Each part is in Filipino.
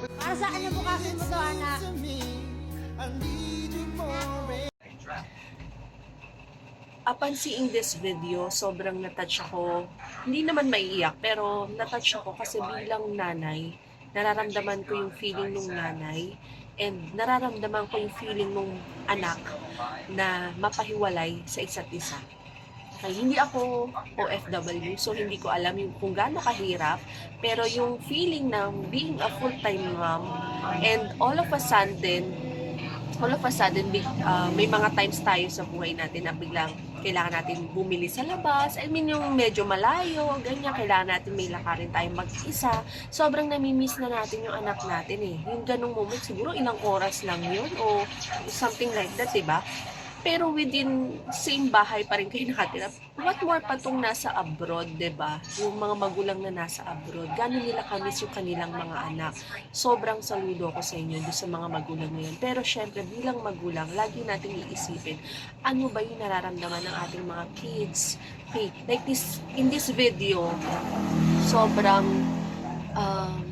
Para sa kanya bukasin mo to, anak. Upon seeing this video, sobrang natouch ako. Hindi naman maiiyak, pero natouch ako kasi bilang nanay, nararamdaman ko yung feeling ng nanay and nararamdaman ko yung feeling ng anak na mapahiwalay sa isa't isa. Okay, hindi ako OFW, so hindi ko alam yung kung gaano kahirap, pero yung feeling ng being a full-time mom and all of a sudden, all of a sudden, uh, may mga times tayo sa buhay natin na biglang kailangan natin bumili sa labas. I mean, yung medyo malayo, ganyan, kailangan natin may lakarin tayo mag-isa. Sobrang namimiss na natin yung anak natin eh. Yung ganong moment, siguro ilang oras lang yun o something like that, diba? Pero within same bahay pa rin kayo nakatira. What more pa tong nasa abroad, 'di ba? Yung mga magulang na nasa abroad, gano'n nila kamiss yung kanilang mga anak. Sobrang saludo ko sa inyo doon sa mga magulang na yun. Pero syempre, bilang magulang, lagi nating iisipin, ano ba yung nararamdaman ng ating mga kids? Like this, in this video, sobrang um,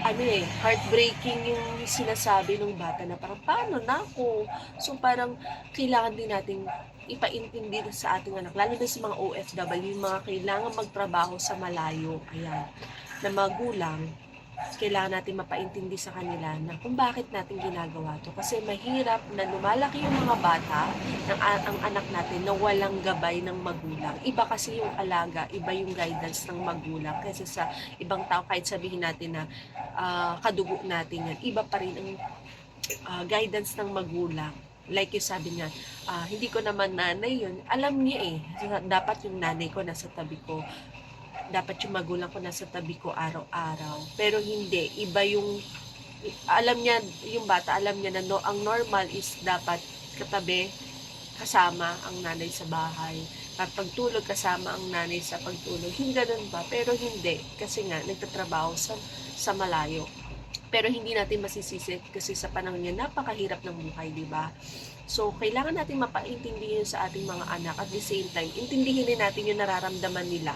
ano eh, heartbreaking yung sinasabi ng bata na parang, paano na ako? So parang kailangan din nating ipaintindi sa ating anak, lalo na sa mga OFW, yung mga kailangan magtrabaho sa malayo, ayan, na magulang, kailangan natin mapaintindi sa kanila na kung bakit natin ginagawa to. Kasi mahirap na lumalaki yung mga bata, ng, ang anak natin na walang gabay ng magulang. Iba kasi yung alaga, iba yung guidance ng magulang. Kasi sa ibang tao, kahit sabihin natin na ah, kadugo natin yan, iba pa rin ang ah, guidance ng magulang. Like yung sabi niya, ah, hindi ko naman nanay yun. Alam niya eh, dapat yung nanay ko nasa tabi ko dapat yung magulang ko nasa tabi ko araw-araw. Pero hindi, iba yung alam niya, yung bata, alam niya na no, ang normal is dapat katabi, kasama ang nanay sa bahay. Kapag tulog, kasama ang nanay sa pagtulog. Hindi ganun ba? Pero hindi. Kasi nga, nagtatrabaho sa, sa malayo. Pero hindi natin masisisi kasi sa panahon niya, napakahirap ng buhay, di ba? So, kailangan natin mapaintindihan sa ating mga anak at the same time, intindihin din natin yung nararamdaman nila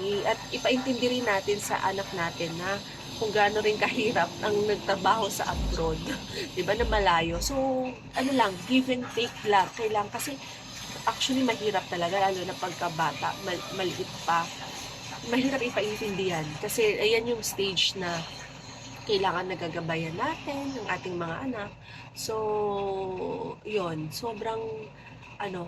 I- at ipaintindi rin natin sa anak natin na kung gaano rin kahirap ang nagtrabaho sa abroad. 'Di ba na malayo. So, ano lang, give and take lang. Kailangan kasi actually mahirap talaga lalo na pagkabata, mal- maliit pa. Mahirap ipaintindihan kasi ayan yung stage na kailangan nagagabayan natin ng ating mga anak. So, yon sobrang ano,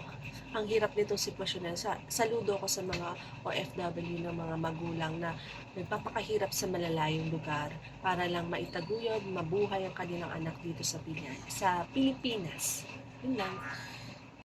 ang hirap nitong sitwasyon na sa, saludo ko sa mga OFW ng mga magulang na nagpapakahirap sa malalayong lugar para lang maitaguyod, mabuhay ang kanilang anak dito sa Pilipinas. Sa Pilipinas. Yun lang.